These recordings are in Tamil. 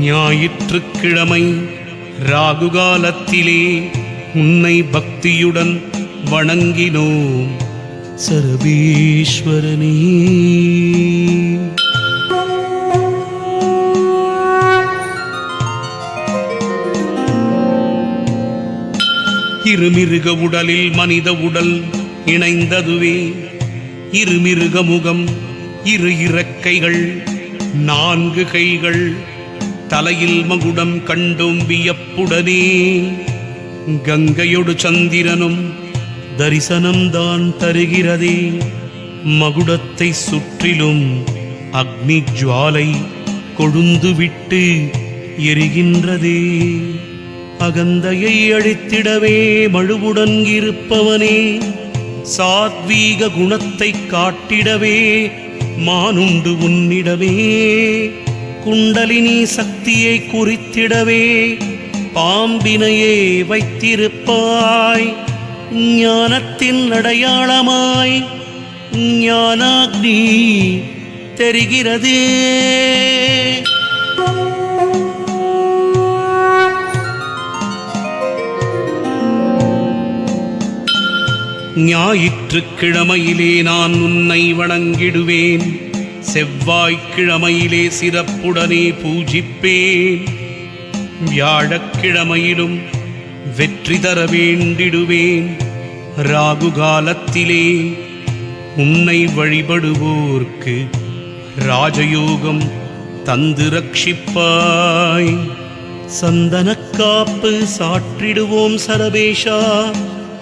ஞாயிற்றுக்கிழமை ராகுகாலத்திலே உன்னை பக்தியுடன் வணங்கினோம். சரபீஸ்வரனே. இருமிருக உடலில் மனித உடல் இணைந்ததுவே. இருமிருக முகம் இரு இறக்கைகள் நான்கு கைகள் தலையில் மகுடம் கண்டும் வியப்புடனே. கங்கையொடு சந்திரனும் தரிசனம்தான் தருகிறதே. மகுடத்தை சுற்றிலும் அக்னி ஜுவாலை கொழுந்துவிட்டு எரிகின்றதே. அகந்தையை அழித்திடவே மழுவுடன் இருப்பவனே. சாத்வீக குணத்தை காட்டிடவே மானுண்டு உன்னிடவே குண்டலினி சக்தியை குறித்திடவே பாம்பினையே வைத்திருப்பாய் ஞானத்தின் அடையாளமாய் ஞானாக்னி தெரிகிறதே. ஞாயிற்றுக்கிழமையிலே நான் உன்னை வணங்கிடுவேன். செவ்வாய்க்கிழமையிலே சிறப்புடனே பூஜிப்பேன். வியாழக்கிழமையிலும் வெற்றி தர வேண்டிடுவேன். ராகு காலத்திலே உன்னை வழிபடுவோர்க்கு ராஜயோகம் தந்து ரட்சிப்பாய். சந்தனக்காப்பு சாற்றிடுவோம் சரபேஷா.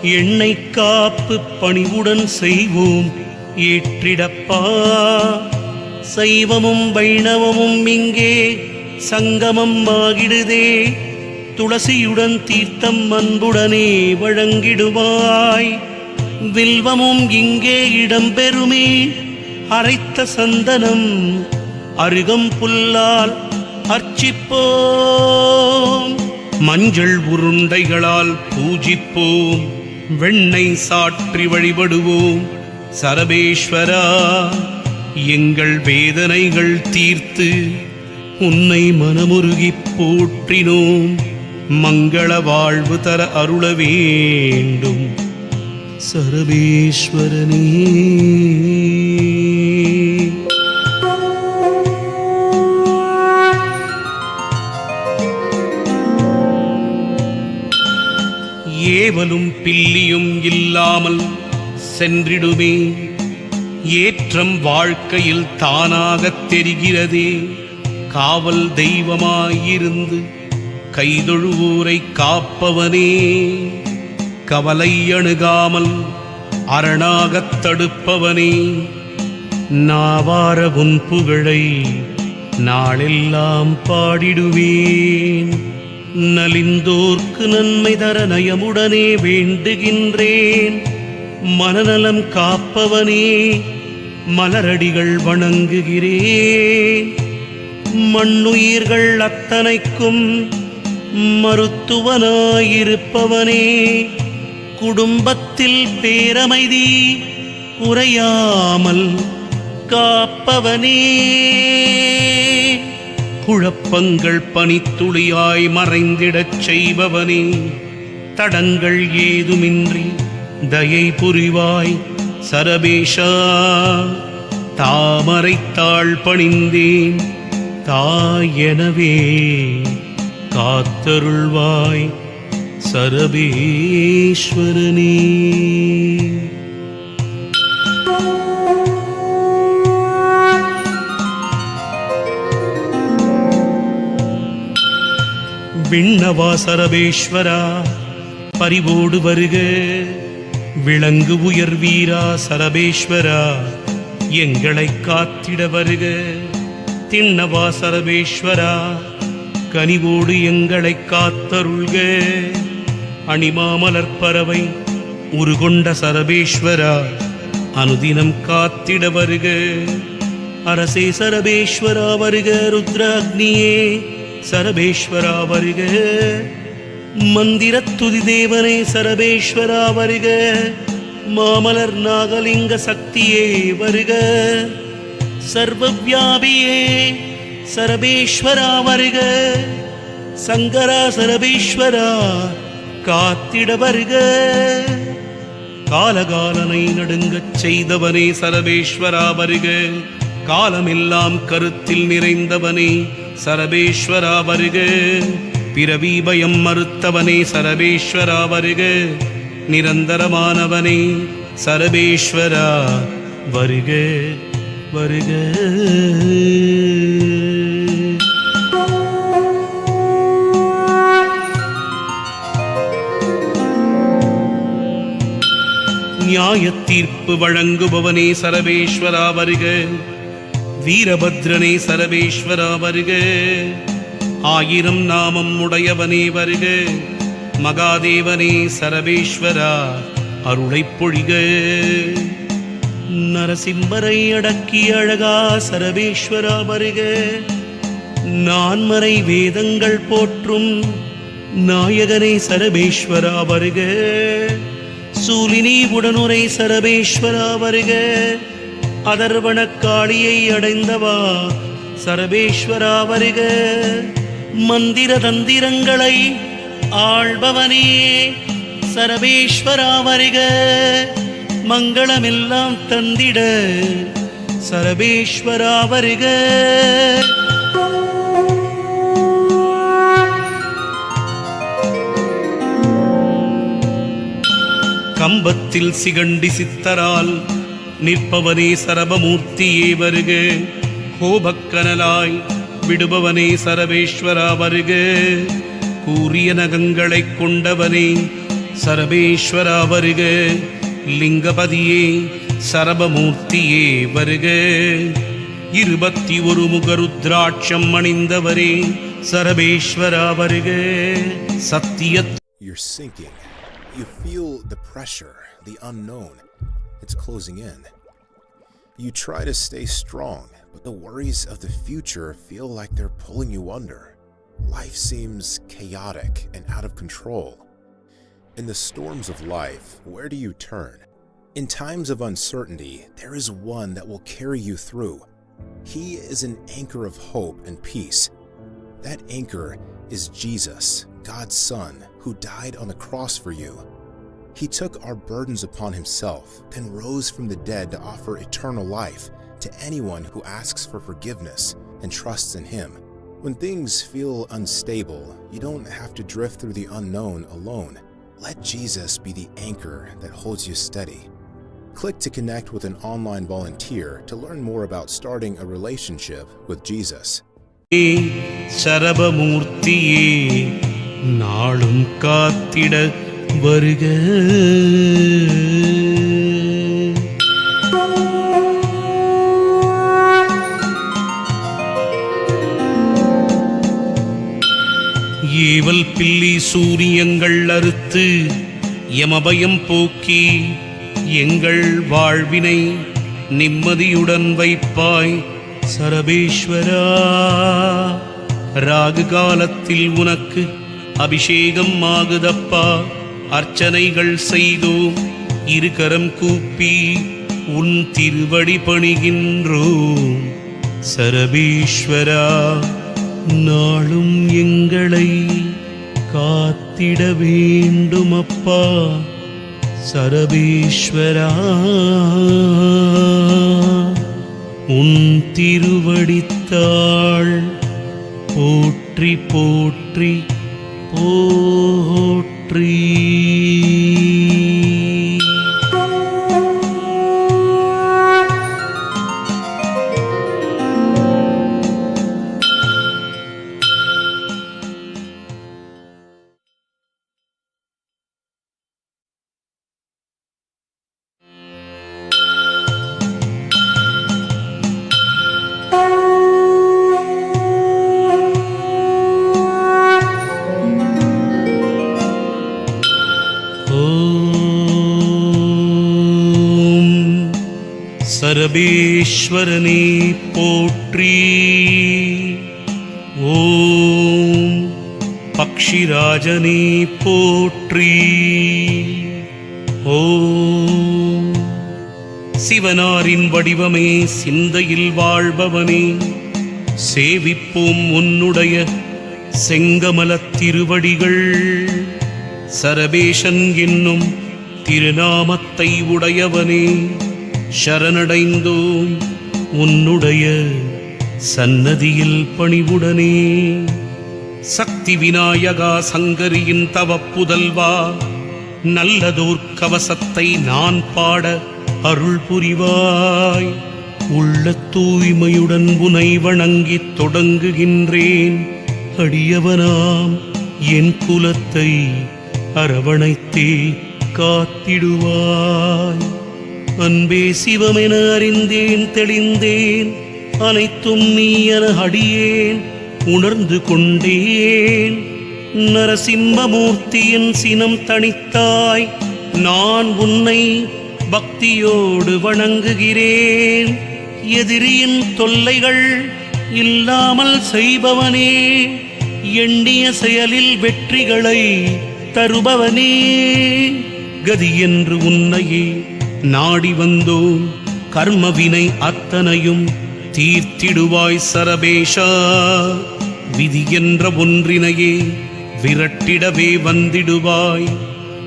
எண்ணெய் காப்பு பணிவுடன் செய்வோம். ஏற்றிடப்பா. சைவமும் வைணவமும் இங்கே சங்கமம் ஆகிடுதே. துளசியுடன் தீர்த்தம் அன்புடனே வழங்கிடுவாய். வில்வமும் இங்கே இடம்பெறுமே. அரைத்த சந்தனம் அருகம் புல்லால் அர்ச்சிப்போம். மஞ்சள் உருண்டைகளால் பூஜிப்போம். வெண்ணை சாற்றி வழிபடுவோம். சரபேஸ்வரா எங்கள் வேதனைகள் தீர்த்து உன்னை மனமுருகிப் போற்றினோம். மங்கள வாழ்வு தர அருள வேண்டும். சரபேஸ்வரனே. ஏவலும் பில்லியும் இல்லாமல் சென்றிடுமே. ஏற்றம் வாழ்க்கையில் தானாகத் தெரிகிறதே. காவல் தெய்வமாயிருந்து கைதொழுவோரை காப்பவனே. கவலை அணுகாமல் அரணாகத் தடுப்பவனே. நாவார உன் புகழை நாளெல்லாம் பாடிடுவேன். நலிந்தோர்க்கு நன்மை தர நயமுடனே வேண்டுகின்றேன். மனநலம் காப்பவனே மலரடிகள் வணங்குகிறேன். மண்ணுயிர்கள் அத்தனைக்கும் மருத்துவனாயிருப்பவனே குடும்பத்தில் பேரமைதி குறையாமல் காப்பவனே. குழப்பங்கள் பனித்துளியாய் மறைந்திடச் செய்பவனே. தடங்கள் ஏதுமின்றி தயை புரிவாய் சரபேஷா. தாமரைத்தாள் பணிந்தேன் தாயெனவே காத்தருள்வாய் சரபேஸ்வரனே. விண்ணவா சரபேஸ்வரா பரிவோடு வருக. விளங்கு உயர் வீரா சரபேஸ்வரா எங்களை காத்திட வருக. திண்ணவா சரபேஸ்வரா கனிவோடு எங்களை காத்தருள்க. அணிமாமலர் பறவை உருகொண்ட சரபேஸ்வரா அனுதினம் காத்திட வருக. அரசே சரபேஸ்வரா வருக ருத்ர அக்னியே சரபேஸ்வரா வருக. மந்திரத்துதி தேவனே சரபேஸ்வரா வருக. மாமலர் நாகலிங்க சக்தியே வருக. சர்வவியாபியே சரபேஸ்வரா வருக. சங்கரா சரபேஸ்வரா காத்திட வருக. காலகாலனை நடுங்கச் செய்தவனே சரபேஸ்வரா வருக. காலமெல்லாம் கருத்தில் நிறைந்தவனே சரபேஸ்வரா வருக. பிறவி பயம் மறுத்தவனே சரபேஸ்வரா வருக. நிரந்தரமானவனே சரபேஸ்வரா வருக வருக. நியாய தீர்ப்பு வழங்குபவனே சரபேஸ்வரா வருக. வீரபத்ரனே சரவேஸ்வரா வருக. ஆயிரம் நாமம் உடையவனே வருக. மகாதேவனே சரவேஸ்வரா அருளை பொழிக. நரசிம்மரை அடக்கி அழகா சரவேஸ்வரா வருக. நான்மறை வேதங்கள் போற்றும் நாயகனை சரபேஸ்வரா வருக. சூலினி உடனுரை சரபேஸ்வரா வருக. அதர்வன காளியை அடைந்தவா? சரபேஸ்வரா வருக. மந்திர தந்திரங்களை ஆள்பவனே. சரபேஸ்வரா வருக. மங்களமெல்லாம் தந்திட. சரபேஸ்வரா வருக. கம்பத்தில் சிகண்டி சித்தரால் நிற்பவனே சரபமூர்த்தியே வருக. கோபக்கனலாய் விடுபவனே சரபேஸ்வரா வருக. கூறிய நகங்களைக் கொண்டவனே சரபேஸ்வரா வருக. லிங்கபதியே சரபமூர்த்தியே வருக. இருபத்தி ஒரு முகருத்ராட்சம் அணிந்தவரே சரபேஸ்வரா வருக. சத்திய You're sinking. You feel the pressure, the unknown. It's closing in. You try to stay strong, but the worries of the future feel like they're pulling you under. Life seems chaotic and out of control. In the storms of life, where do you turn? In times of uncertainty, there is one that will carry you through. He is an anchor of hope and peace. That anchor is Jesus, God's Son, who died on the cross for you. He took our burdens upon himself, then rose from the dead to offer eternal life to anyone who asks for forgiveness and trusts in him. When things feel unstable, you don't have to drift through the unknown alone. Let Jesus be the anchor that holds you steady. Click to connect with an online volunteer to learn more about starting a relationship with Jesus. சரபமூர்த்தியே நாளும் காத்திட வருக. ஏவல் பில்லி சூரியங்கள் அறுத்து யமபயம் போக்கி எங்கள் வாழ்வினை நிம்மதியுடன் வைப்பாய். சரபேஸ்வரா ராகு காலத்தில் உனக்கு அபிஷேகம் ஆகுதப்பா. அர்ச்சனைகள் செய்தோம் இருகரம் கூப்பி உன் திருவடி பணிகின்றோம் சரபீஸ்வரா நாளும் எங்களை காத்திட வேண்டுமப்பா. சரபீஸ்வரா உன் திருவடித்தாள் போற்றி போற்றி போற்றி ஓம் சரபேஸ்வரனே போற்றி. ஓம் பக்ஷிராஜனே போற்றி. ஓம் சிவனாரின் வடிவமே சிந்தையில் வாழ்பவனே. சேவிப்போம் உன்னுடைய செங்கமலத் திருவடிகள். சரபேஷன் என்னும் திருநாமத்தை உடையவனே. சரணடைந்தோம். உன்னுடைய சன்னதியில் பணிவுடனே. சக்தி விநாயகா சங்கரியின் தவப்புதல்வா நல்லதோர் கவசத்தை நான் பாட அருள் புரிவாய். உள்ள தூய்மையுடன் உனை வணங்கித் தொடங்குகின்றேன். அடியவனாம் என் குலத்தை அரவணைத்தே காத்திடுவாய். அன்பே சிவமென அறிந்தேன் தெளிந்தேன் அனைத்தும் நீ என அடியேன் உணர்ந்து கொண்டேன். நரசிம்மமூர்த்தியின் சினம் தணித்தாய் நான் உன்னை பக்தியோடு வணங்குகிறேன். எதிரியின் தொல்லைகள் இல்லாமல் செய்பவனே எண்ணிய செயலில் வெற்றிகளை தருபவனே. கதி என்று உன்னையே நாடி வந்தோம். கர்மவினை அத்தனையும் தீர்த்திடுவாய் சரபேஷா. விதி என்ற ஒன்றினையே விரட்டிடவே வந்திடுவாய்.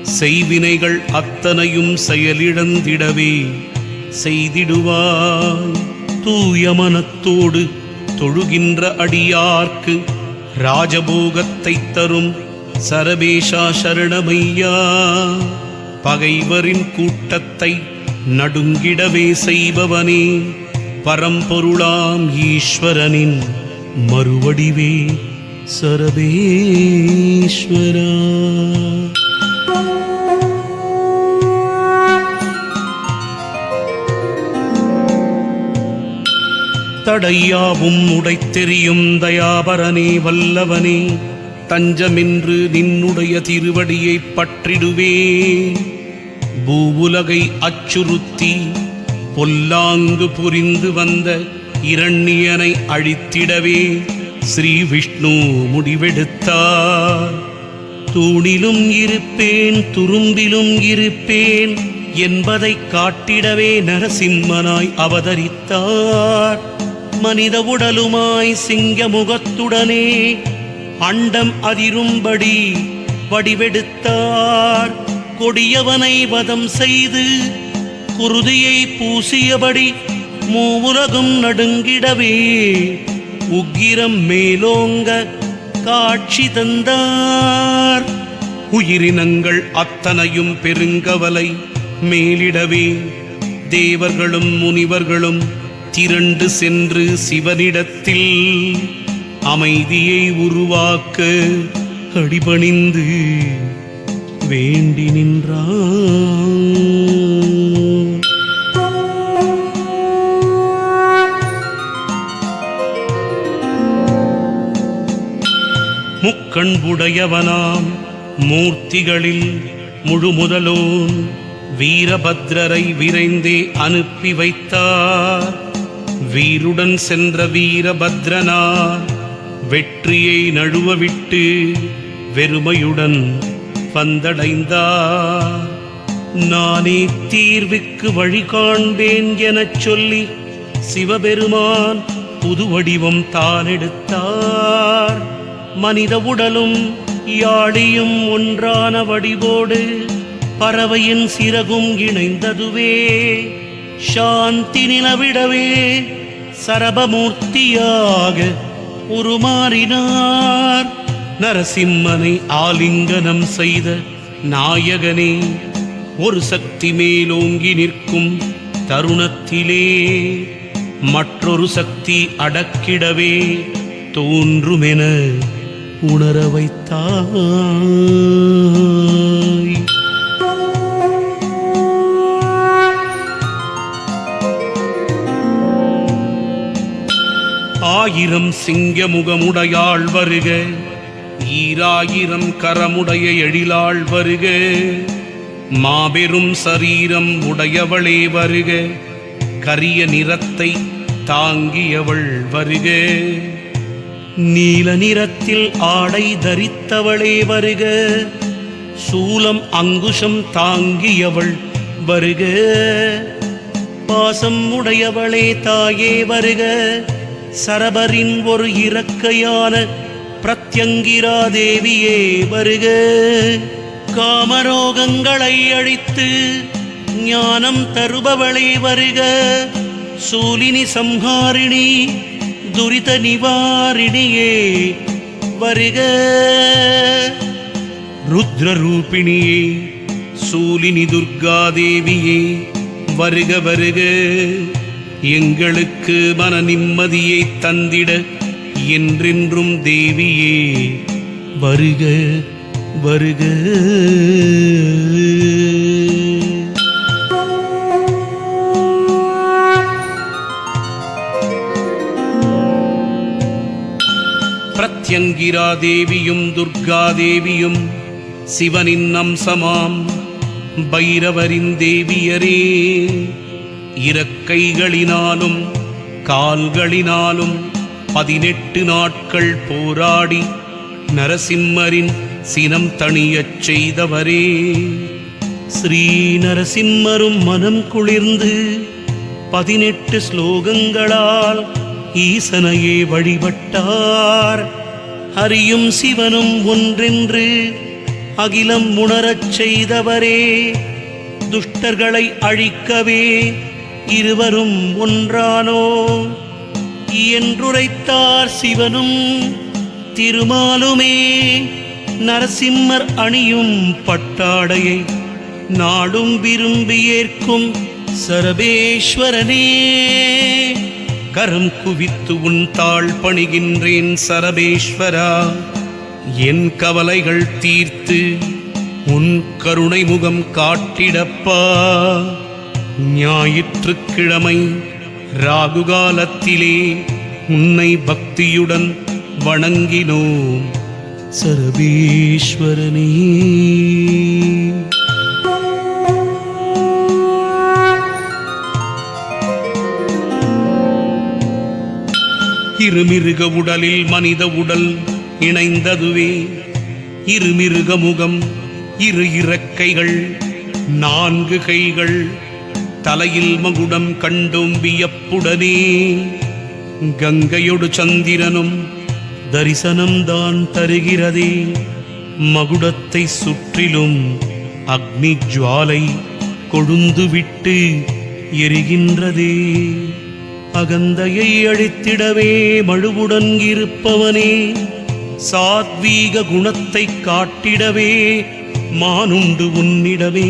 செய்வினைகள் அத்தனையும் செயலிழந்திடவே செய்திடுவாய். தூய மனத்தோடு தொழுகின்ற அடியார்க்கு ராஜபோகத்தை தரும் சரபேஷா சரணமையா. பகைவரின் கூட்டத்தை நடுங்கிடவே செய்பவனே பரம்பொருளாம் ஈஸ்வரனின் மறுவடிவே சரபேஸ்வரா தடையாவும் உடைத்தெறியும் தயாபரனே வல்லவனே தஞ்சமின்று நின்னுடைய திருவடியை பற்றிடுவேன் பூவுலகை அச்சுறுத்தி பொல்லாங்கு புரிந்து வந்த இரண்யனை அழித்திடவே ஸ்ரீ விஷ்ணு முடிவெடுத்தார். தூணிலும் இருப்பேன் துரும்பிலும் இருப்பேன் என்பதை காட்டிடவே நரசிம்மனாய் அவதரித்தார். மனித உடலுமாய் சிங்க முகத்துடனே அண்டம் அதிரும்படி வடிவெடுத்தார். கொடியவனை வதம் செய்து குருதியை பூசியபடி மூவுலகும் நடுங்கிடவே. உக்கிரம் மேலோங்க காட்சி தந்தார். உயிரினங்கள் அத்தனையும் பெருங்கவலை மேலிடவே. தேவர்களும் முனிவர்களும் திரண்டு சென்று சிவனிடத்தில் அமைதியை உருவாக்க அடிபணிந்து வேண்டி நின்றான். முக்கண்புடையவனாம் மூர்த்திகளில் முழுமுதலோன் வீரபத்ரரை விரைந்தே அனுப்பி வைத்தார். வீருடன் சென்ற வீரபத்ரனார் வெற்றியை நழுவவிட்டு வெறுமையுடன் வந்தடைந்தார். நானே தீர்வுக்கு வழி காண்பேன் எனச் சொல்லி சிவபெருமான் புது வடிவம் தானெடுத்தார் மனித உடலும் யாழியும் ஒன்றான வடிவோடு பறவையின் சிறகும் இணைந்ததுவே. சாந்தி நிலவிடவே சரபமூர்த்தியாக உருமாறினார். நரசிம்மனை ஆலிங்கனம் செய்த நாயகனே ஒரு சக்தி மேலோங்கி நிற்கும் தருணத்திலே மற்றொரு சக்தி அடக்கிடவே தோன்றுமென உணர வைத்தாய். ஆயிரம் சிங்கமுகமுடையாள் வருக ஈராயிரம் கரமுடைய எழிலாள் வருக. மாபெரும் சரீரம் உடையவளே வருக. கரிய நிறத்தை தாங்கியவள் வருக. நீல நிறத்தில் ஆடை தரித்தவளே வருக. சூலம் அங்குஷம் தாங்கியவள் வருக. பாசம் உடையவளே தாயே வருக. சரபரின் ஒரு இறக்கையான பிரத்யங்கிரா தேவியே வருக காமரோகங்களை அழித்து ஞானம் தருபவளை வருக. சூலினி சம்ஹாரிணி துரித நிவாரிணியே வருக. ருத்ரரூபிணியே சூலினி துர்காதேவியே வருக வருக. எங்களுக்கு மன நிம்மதியை தந்திட என்றென்றும் தேவியே வருக வருக. பிரத்யங்கிரா தேவியும் துர்கா தேவியும் சிவனின் அம்சமாம். பைரவரின் தேவியரே இறக்கைகளினாலும் கால்களினாலும் பதினெட்டு நாட்கள் போராடி நரசிம்மரின் சினம் தணியச் செய்தவரே. ஸ்ரீ நரசிம்மரும் மனம் குளிர்ந்து பதினெட்டு ஸ்லோகங்களால் ஈசனையே வழிபட்டார். ஹரியும் சிவனும் ஒன்றென்று அகிலம் உணரச் செய்தவரே. துஷ்டர்களை அழிக்கவே இருவரும் ஒன்றானோ? என்றுரைத்தார் சிவனும். திருமாலுமே நரசிம்மர் அணியும் பட்டாடையை நாடும் விரும்பி ஏற்கும் சரபேஸ்வரனே. கரம் குவித்து உன் தாழ் பணிகின்றேன் சரபேஸ்வரா. என் கவலைகள் தீர்த்து உன் கருணை முகம் காட்டிடப்பா. ஞாயிற்றுக்கிழமை ராகுகாலத்திலே உன்னை பக்தியுடன் வணங்கினோம். சரபீஸ்வரனே இருமிருக உடலில் மனித உடல் இணைந்ததுவே. இருமிருக முகம் இரு இறக்கைகள் நான்கு கைகள் தலையில் மகுடம் கண்டும் வியப்புடனே கங்கையொடு சந்திரனும் தரிசனம்தான் தருகிறதே. மகுடத்தை சுற்றிலும் அக்னி ஜுவாலை கொழுந்துவிட்டு எரிகின்றதே. அகந்தையை அழித்திடவே மழுவுடன் இருப்பவனே சாத்வீக குணத்தை காட்டிடவே மானுண்டு உன்னிடவே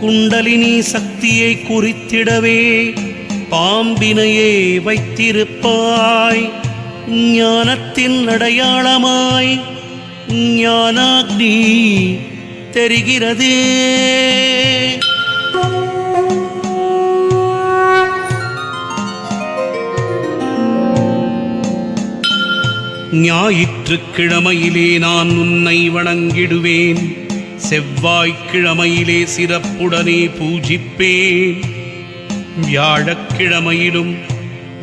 குண்டலினி சக்தியை குறித்திடவே பாம்பினையே வைத்திருப்பாய். ஞானத்தின் அடையாளமாய் ஞானாக்னி தெரிகிறது. ஞாயிற்றுக்கிழமையிலே நான் உன்னை வணங்கிடுவேன். செவ்வாய்க்கிழமையிலே சிறப்புடனே பூஜிப்பேன். வியாழக்கிழமையிலும்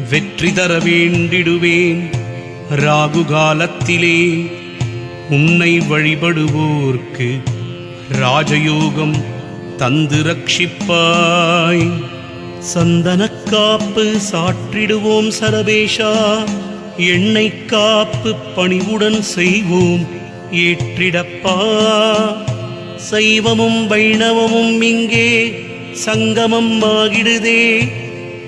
வெற்றி தர வேண்டிடுவேன். ராகு காலத்திலே உன்னை வழிபடுவோர்க்கு ராஜயோகம் தந்து ரட்சிப்பாய். சந்தனக்காப்பு சாற்றிடுவோம் சரபேஷா. எண்ணெய் காப்பு பணிவுடன் செய்வோம் ஏற்றிடப்பா. சைவமும் வைணவமும் இங்கே சங்கமம் ஆகிடுதே.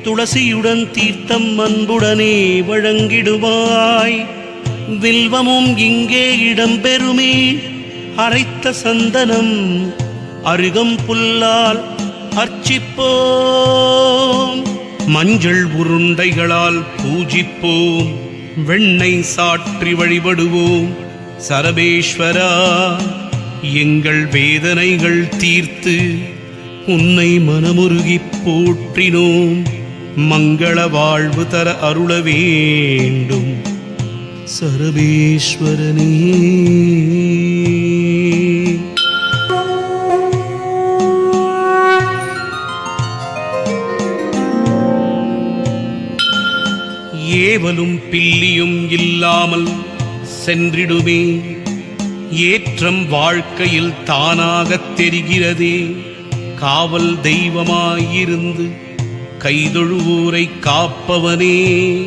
துளசியுடன் தீர்த்தம் அன்புடனே வழங்கிடுவாய். வில்வமும் இங்கே இடம்பெறுமே. அரைத்த சந்தனம் அருகம் புல்லால் அர்ச்சிப்போம். மஞ்சள் உருண்டைகளால் பூஜிப்போம். வெண்ணை சாற்றி வழிபடுவோம். சரபேஸ்வரா எங்கள் வேதனைகள் தீர்த்து உன்னை மனமுருகிப் போற்றினோம். மங்கள வாழ்வு தர அருள வேண்டும். சரபேஸ்வரனே ஏவலும் பில்லியும் இல்லாமல் சென்றிடுமே. ஏற்றம் வாழ்க்கையில் தானாகத் தெரிகிறதே. காவல் தெய்வமாயிருந்து கைதொழுவோரை காப்பவனே.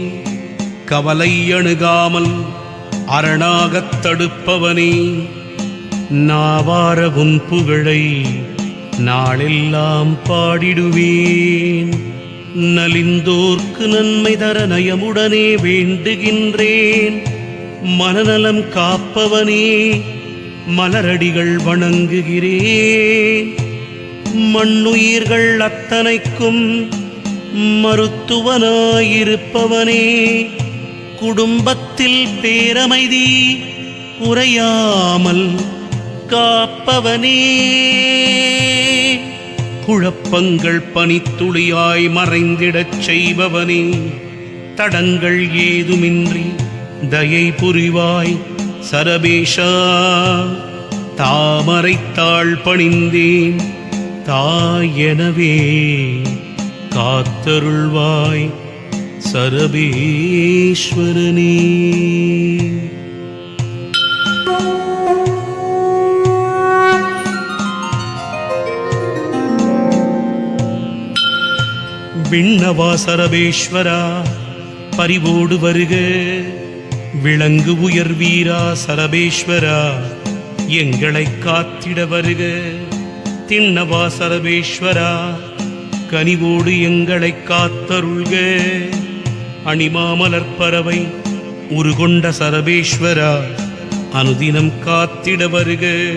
கவலை அணுகாமல் அரணாகத் தடுப்பவனே. நாவார உன் புகழை நாளெல்லாம் பாடிடுவேன். நலிந்தோர்க்கு நன்மை தர நயமுடனே வேண்டுகின்றேன். மனநலம் காப்பவனே மலரடிகள் வணங்குகிறேன் மண்ணுயிர்கள் அத்தனைக்கும் மருத்துவனாயிருப்பவனே குடும்பத்தில் பேரமைதி குறையாமல் காப்பவனே. குழப்பங்கள் பனித்துளியாய் மறைந்திடச் செய்பவனே தடங்கள் ஏதுமின்றி தயை புரிவாய் சரபேஷா. தாமரைத்தாள் பணிந்தேன் தாயெனவே காத்தருள்வாய் சரபேஸ்வரனே. விண்ணவா சரபேஸ்வரா பரிவோடு வருக. விளங்கு உயர் வீரா சரபேஸ்வரா எங்களை காத்திட வருக. திண்ணவா சரபேஸ்வரா கனிவோடு எங்களை காத்தருள்க. அணிமாமலர் பறவை உருகொண்ட சரபேஸ்வரா அனுதினம் காத்திட வருக.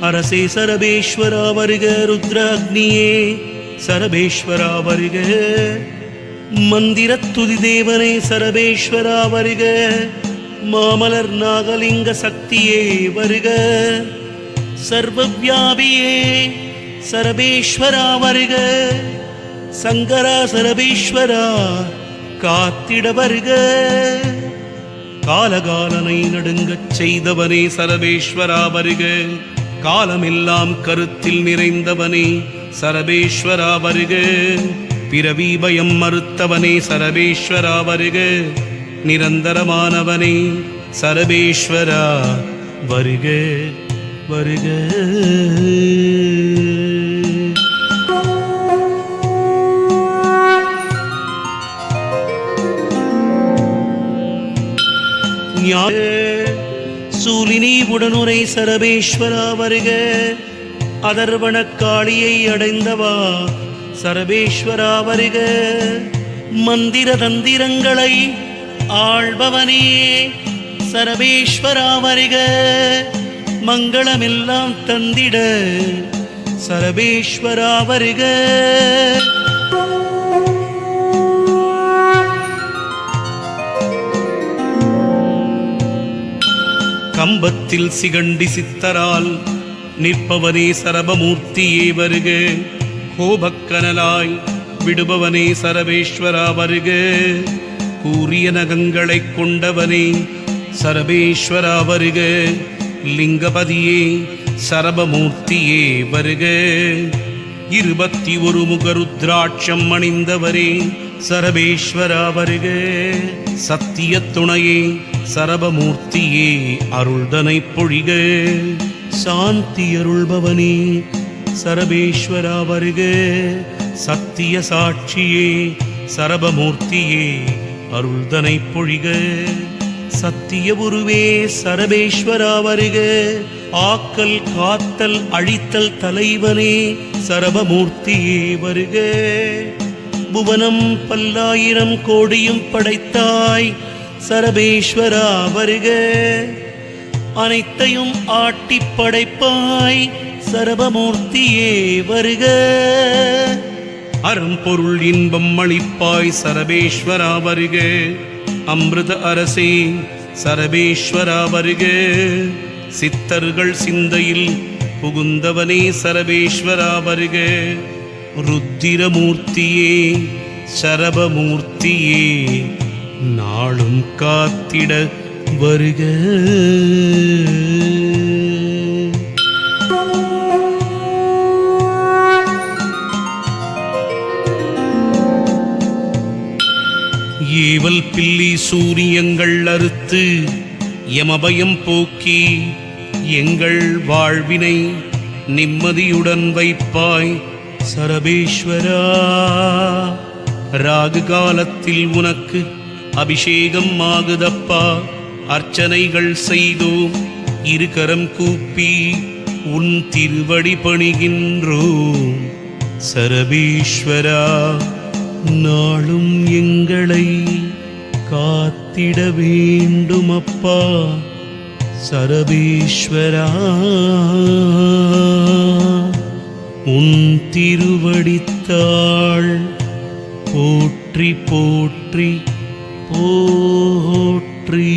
அரசே சரபேஸ்வரா வருக ருத்ர அக்னியே சரபேஸ்வரா வருக. மந்திரத்துதி தேவனே சரபேஸ்வரா வருக. மாமலர் நாகலிங்க சக்தியே வருக. சர்வவியாபியே சரபேஸ்வரா வருக. சங்கரா சரபேஸ்வரா காத்திட வருக. காலகாலனை நடுங்கச் செய்தவனே சரபேஸ்வரா வருக. காலமெல்லாம் கருத்தில் நிறைந்தவனே சரபேஸ்வரா வருக. பிறவி பயம் மறுத்தவனே சரபேஸ்வரா வருக. நிரந்தரமானவனே சரபேஸ்வரா வருக வருக. ஞான சூலினி உடனுரை சரபேஸ்வரா வருக. அதர்வன காளியை அடைந்தவா. சரபேஸ்வரா வருக. மந்திர தந்திரங்களை ஆள்பவனே. சரபேஸ்வரா வருக. மங்களமெல்லாம் தந்திட. சரபேஸ்வரா வருக. கம்பத்தில் சிகண்டி சித்தரால் நிற்பவனே சரபமூர்த்தியே வருக. கோபக்கனலாய் விடுபவனே சரபேஸ்வரா வருக. கூறிய நகங்களைக் கொண்டவனே சரபேஸ்வரா வருக. லிங்கபதியே சரபமூர்த்தியே வருக. இருபத்தி ஒரு முகருத்ராட்சம் அணிந்தவரே சரபேஸ்வரா வருக. சத்திய துணையே சரபமூர்த்தியே அருள்தனை பொழிக. சாந்தி அருள்பவனே சரபேஸ்வரா வருக சத்திய சாட்சியே சரபமூர்த்தியே அருள்தனை பொழிக. சத்திய உருவே சரபேஸ்வரா வருக ஆக்கல் காத்தல் அழித்தல் தலைவனே சரபமூர்த்தியே வருக. புவனம் பல்லாயிரம் கோடியும் படைத்தாய் சரபேஸ்வரா வருக அனைத்தையும் ஆட்டி படைப்பாய் சரபமூர்த்தியே வருக. அறம்பொருள் இன்பம் அளிப்பாய் சரபேஸ்வரா வருக. அமிர்த அரசே சரபேஸ்வரா வருக. சித்தர்கள் சிந்தையில் புகுந்தவனே சரபேஸ்வரா வருக. ருத்திரமூர்த்தியே சரபமூர்த்தியே நாளும் காத்திட வருக. ஏவல் பில்லி சூரியங்கள் அறுத்து யமபயம் போக்கி எங்கள் வாழ்வினை நிம்மதியுடன் வைப்பாய். சரபேஸ்வரா ராகு காலத்தில் உனக்கு அபிஷேகம் ஆகுதப்பா. அர்ச்சனைகள் செய்தோம் இருகரம் கூப்பி உன் திருவடி பணிகின்றோம். சரபீஸ்வரா நாளும் எங்களை காத்திட வேண்டும் அப்பா சரபீஸ்வரா உன் திருவடித்தாள் போற்றி போற்றி போற்றி.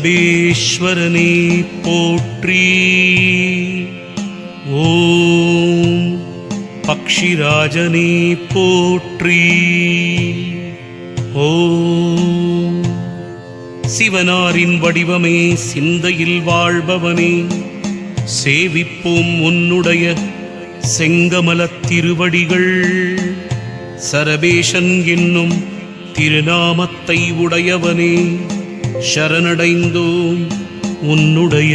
சரபேஸ்வரனே போற்றி. ஓம் பக்ஷிராஜனே போற்றி. ஓம் சிவனாரின் வடிவமே சிந்தையில் வாழ்பவனே. சேவிப்போம் உன்னுடைய செங்கமலத் திருவடிகள். சரபேஷன் என்னும் திருநாமத்தை உடையவனே. சரணடைந்தோம் உன்னுடைய